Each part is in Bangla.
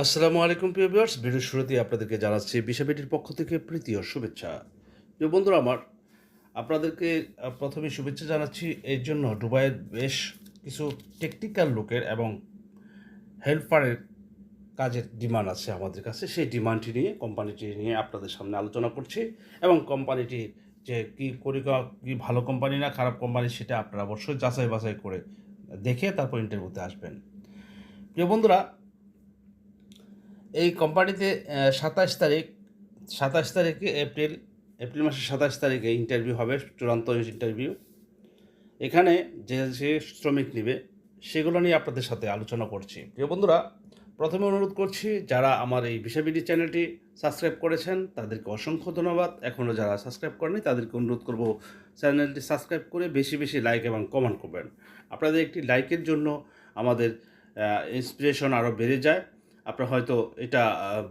আসসালামু আলাইকুম, প্রিয় ভিউয়ার্স। ভিডিও শুরুতে আপনাদেরকে জানাচ্ছি বিশাবিটির পক্ষ থেকে প্রীতি ও শুভেচ্ছা। প্রিয় বন্ধুরা, আমার আপনাদেরকে প্রথমে শুভেচ্ছা জানাচ্ছি। এর জন্য দুবাইয়ের বেশ কিছু টেকনিক্যাল লোকের এবং হেল্পারের কাজের ডিমান্ড আছে আমাদের কাছে। সেই ডিমান্ডটি নিয়ে কোম্পানিটি নিয়ে আপনাদের সামনে আলোচনা করছি এবং কোম্পানিটি যে কী করি কী ভালো কোম্পানি না খারাপ কোম্পানি সেটা আপনারা অবশ্যই যাচাই বাছাই করে দেখে তারপর ইন্টারভিউতে আসবেন। প্রিয় বন্ধুরা এই কোম্পানিতে সাতাশ তারিখ, সাতাশ তারিখে এপ্রিল এপ্রিল মাসের সাতাশ তারিখে ইন্টারভিউ হবে, চূড়ান্ত ইন্টারভিউ এখানে যে যে শ্রমিক নেবে, সেগুলো নিয়ে আপনাদের সাথে আলোচনা করছি। প্রিয় বন্ধুরা, প্রথমে অনুরোধ করছি, যারা আমার এই বিষয়বিডি চ্যানেলটি সাবস্ক্রাইব করেছেন, তাদেরকে অসংখ্য ধন্যবাদ। এখনও যারা সাবস্ক্রাইব করেনি তাদেরকে অনুরোধ করব চ্যানেলটি সাবস্ক্রাইব করে বেশি বেশি লাইক এবং কমেন্ট করবেন। আপনাদের একটি লাইকের জন্য আমাদের ইন্সপিরেশন আরও বেড়ে যায়। আপনারা হয়তো এটা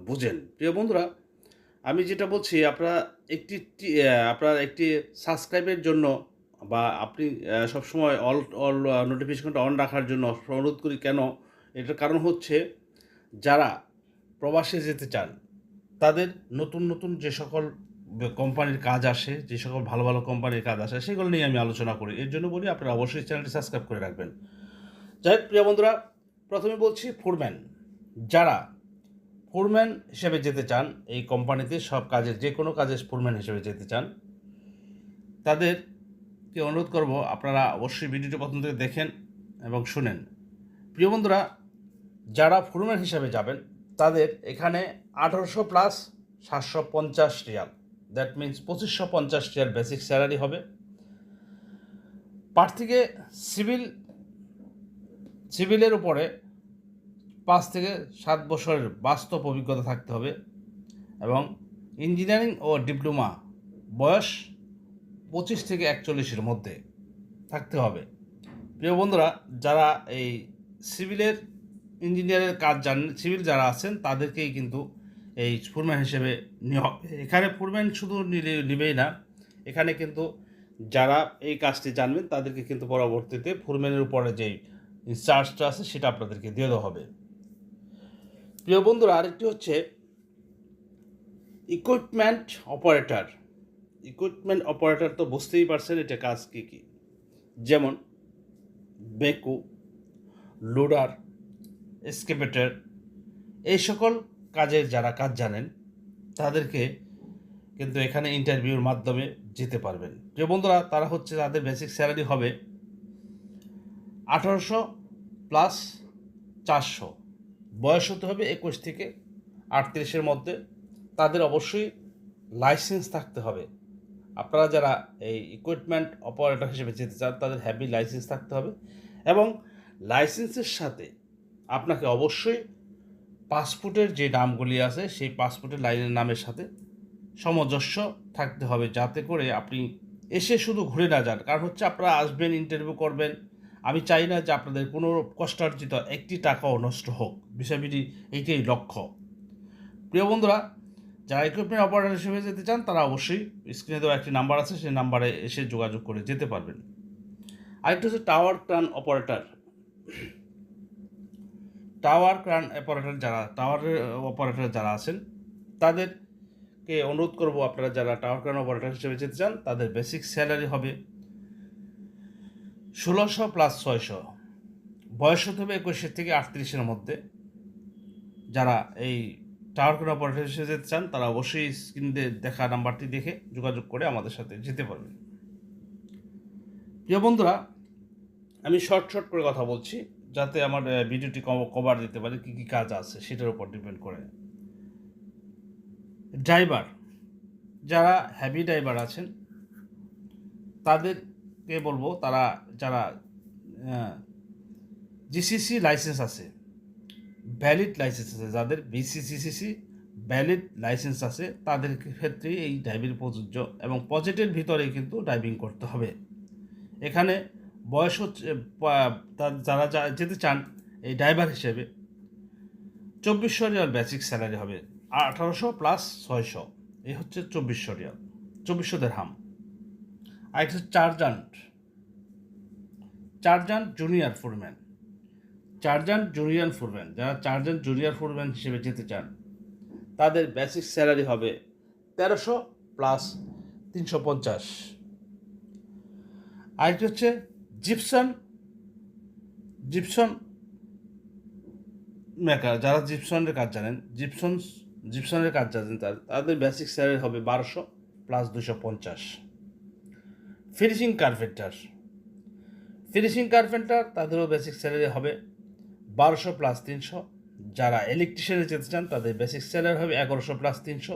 বুঝেন। প্রিয় বন্ধুরা আমি যেটা বলছি আপনারা একটি আপনার একটি সাবস্ক্রাইবের জন্য বা আপনি সবসময় অল অল নোটিফিকেশনটা অন রাখার জন্য অনুরোধ করি কেন? এটার কারণ হচ্ছে যারা প্রবাসে যেতে চান তাদের নতুন নতুন যে সকল কোম্পানির কাজ আসে যে সকল ভালো ভালো কোম্পানির কাজ আসে সেগুলো নিয়ে আমি আলোচনা করি। এর জন্য বলি আপনারা অবশ্যই চ্যানেলটি সাবস্ক্রাইব করে রাখবেন। যাই হোক, প্রিয় বন্ধুরা প্রথমে বলছি ফুডম্যান যারা ফুডম্যান হিসেবে যেতে চান, এই কোম্পানিতে সব কাজের, যে কোনো কাজের ফুডম্যান হিসেবে যেতে চান, তাদেরকে অনুরোধ করব, আপনারা অবশ্যই ভিডিওটি প্রথম থেকে দেখেন এবং শুনেন। প্রিয় বন্ধুরা, যারা ফুডম্যান হিসাবে যাবেন, তাদের এখানে আঠারোশো প্লাস সাতশো পঞ্চাশ রিয়াল। দ্যাট মিন্স পঁচিশশো পঞ্চাশ রিয়াল বেসিক স্যালারি হবে। প্রার্থীকে সিভিল সিভিলের উপরে পাঁচ থেকে সাত বছরের বাস্তব অভিজ্ঞতা থাকতে হবে এবং ইঞ্জিনিয়ারিং ও ডিপ্লোমা বয়স পঁচিশ থেকে একচল্লিশের মধ্যে থাকতে হবে প্রিয় বন্ধুরা, যারা এই সিভিলের ইঞ্জিনিয়ারের কাজ জান, সিভিল যারা আছেন, তাদেরকেই কিন্তু এই ফুরম্যান হিসেবে নেওয়া। এখানে ফুরম্যান শুধু নিবেই না, এখানে কিন্তু যারা এই কাজটি জানবেন, তাদেরকে কিন্তু পরবর্তীতে ফুরম্যানের উপরে যেই ইনচার্জটা আছে, সেটা আপনাদেরকে দিয়ে দেওয়া হবে প্রিয় বন্ধুরা, আরেকটি হচ্ছে ইকুইপমেন্ট অপারেটর ইকুইপমেন্ট অপারেটর তো বুঝতেই পারছেন এটা কাজ কী কী। যেমন বেকু, লোডার এসকেপেটার এই সকল কাজের যারা কাজ জানেন, তাদেরকে কিন্তু এখানে ইন্টারভিউর মাধ্যমে যেতে পারবেন। যে বন্ধুরা, তারা হচ্ছে তাদের বেসিক স্যালারি হবে আঠারোশো প্লাস চারশো। বয়স হতে হবে একুশ থেকে আটত্রিশের মধ্যে। তাদের অবশ্যই লাইসেন্স থাকতে হবে। আপনারা যারা এই ইকুইপমেন্ট অপারেটর হিসেবে যেতে চান, তাদের হ্যাভি লাইসেন্স থাকতে হবে এবং লাইসেন্সের সাথে আপনাকে অবশ্যই পাসপোর্টের যে নামগুলি আছে, সেই পাসপোর্টের লাইনের নামের সাথে সামঞ্জস্য থাকতে হবে যাতে করে আপনি এসে শুধু ঘুরে না যান। কারণ হচ্ছে আপনারা আসবেন ইন্টারভিউ করবেন আমি চাই না যে আপনাদের কোনো কষ্টার্জিত একটি টাকাও নষ্ট হোক। বিষয়টি এইটাই লক্ষ্য। প্রিয় বন্ধুরা, যারা ইকুইপমেন্ট অপারেটর হিসেবে যেতে চান, তারা অবশ্যই স্ক্রিনে দেওয়া একটি নাম্বার আছে, সেই নাম্বারে এসে যোগাযোগ করে যেতে পারবেন। আরেকটা হচ্ছে tower crane operator tower crane operator যারা টাওয়ারের অপারেটর যারা আছেন, তাদেরকে অনুরোধ করব আপনারা যারা টাওয়ার ক্রান অপারেটর হিসেবে যেতে চান, তাদের বেসিক স্যালারি হবে। ষোলোশো প্লাস ছয়শো। বয়স হতে হবে একুশের থেকে আটত্রিশের মধ্যে। যারা এই টাওয়ার ক্রান অপারেটর যেতে চান, তারা অবশ্যই স্ক্রিনে দেখা নাম্বারটি দেখে যোগাযোগ করে আমাদের সাথে যেতে পারবেন। প্রিয় বন্ধুরা, আমি শর্ট শর্ট করে কথা বলছি, যাতে আমার ভিডিওটি কভার দিতে পারে, কী কী কাজ আছে, সেটার উপর ডিপেন্ড করে। ড্রাইভার যারা হ্যাভি ড্রাইভার আছেন তাদেরকে বলব? তারা, যারা জিসিসি লাইসেন্স আছে ভ্যালিড লাইসেন্স আছে, যাদের বিসিসিসিসি ভ্যালিড লাইসেন্স আছে, তাদের ক্ষেত্রে এই ড্রাইভিং প্রযোজ্য এবং পজিটিভ ভিতরেই কিন্তু ড্রাইভিং করতে হবে। এখানে বয়স হচ্ছে যারা যেতে চান, এই ড্রাইভার হিসেবে চব্বিশশো রিয়াল বেসিক স্যালারি হবে, আঠারোশো প্লাস ছয়শো, এই হচ্ছে চব্বিশশো রিয়াল চব্বিশশো দেড়হাম আরেকটা চারজান্ট চারজান্ট জুনিয়র ফোরম্যান চারজন জুনিয়র ফুডম্যান যারা চারজন জুনিয়র ফুডম্যান হিসেবে যেতে চান, তাদের বেসিক স্যালারি হবে তেরোশো প্লাস তিনশো পঞ্চাশ। আরেকটি হচ্ছে জিপসন জিপসন মেকার যারা জিপসনের কাজ জানেন জিপসন জিপসনের কাজ জানেন তাদের বেসিক স্যালারি হবে বারোশো প্লাস দুশো পঞ্চাশ। ফিনিশিং কার্পেন্টার ফিনিশিং কার্পেন্টার তাদেরও বেসিক স্যালারি হবে বারোশো প্লাস তিনশো। যারা ইলেকট্রিশিয়ানে যেতে চান তাদের বেসিক স্যালারি হবে এগারোশো প্লাস তিনশো।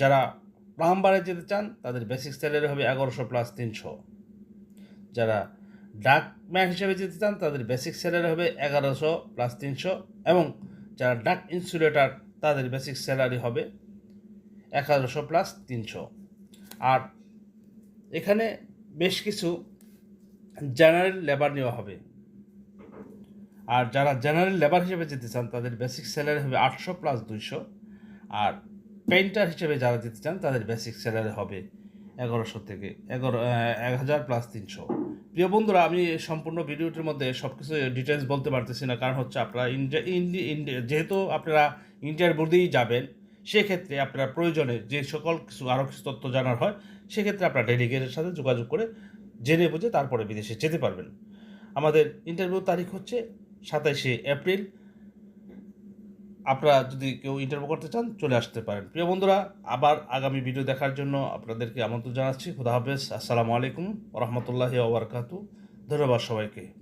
যারা প্লাম্বারে যেতে চান তাদের বেসিক স্যালারি হবে এগারোশো প্লাস তিনশো। যারা ডাকম্যান হিসেবে যেতে চান তাদের বেসিক স্যালারি হবে এগারোশো প্লাস তিনশো এবং যারা ডাক ইনসুলেটার তাদের বেসিক স্যালারি হবে এগারোশো প্লাস তিনশো। আর এখানে বেশ কিছু জেনারেল লেবার নেওয়া হবে। আর যারা জেনারেল লেবার হিসেবে যেতে চান, তাদের বেসিক স্যালারি হবে আটশো প্লাস দুইশো। আর পেন্টার হিসেবে যারা যেতে চান, তাদের বেসিক স্যালারি হবে এগারোশো থেকে এগারো এক হাজার প্লাস তিনশো। প্রিয় বন্ধুরা, আমি সম্পূর্ণ ভিডিওটির মধ্যে সব কিছু ডিটেলস বলতে পারতেছি না, কারণ হচ্ছে আপনারা ইন্ডিয়া ইন্ডিয়া যেহেতু আপনারা ইন্ডিয়ার বোর্ডেই যাবেন সেক্ষেত্রে আপনার প্রয়োজনে যে সকল কিছু আরও কিছু তথ্য জানার হয়, সেক্ষেত্রে আপনারা ডেলিগেটের সাথে যোগাযোগ করে জেনে বুঝে তারপরে বিদেশে যেতে পারবেন। আমাদের ইন্টারভিউ তারিখ হচ্ছে সাতাইশে এপ্রিল। আপনারা যদি কেউ ইন্টারভিউ করতে চান, চলে আসতে পারেন। প্রিয় বন্ধুরা, আবার আগামী ভিডিও দেখার জন্য আপনাদেরকে আমন্ত্রণ জানাচ্ছি। খুদা হাফেজ। আসসালামু আলাইকুম রহমতুল্লাহি ওবরকাতু ধন্যবাদ সবাইকে।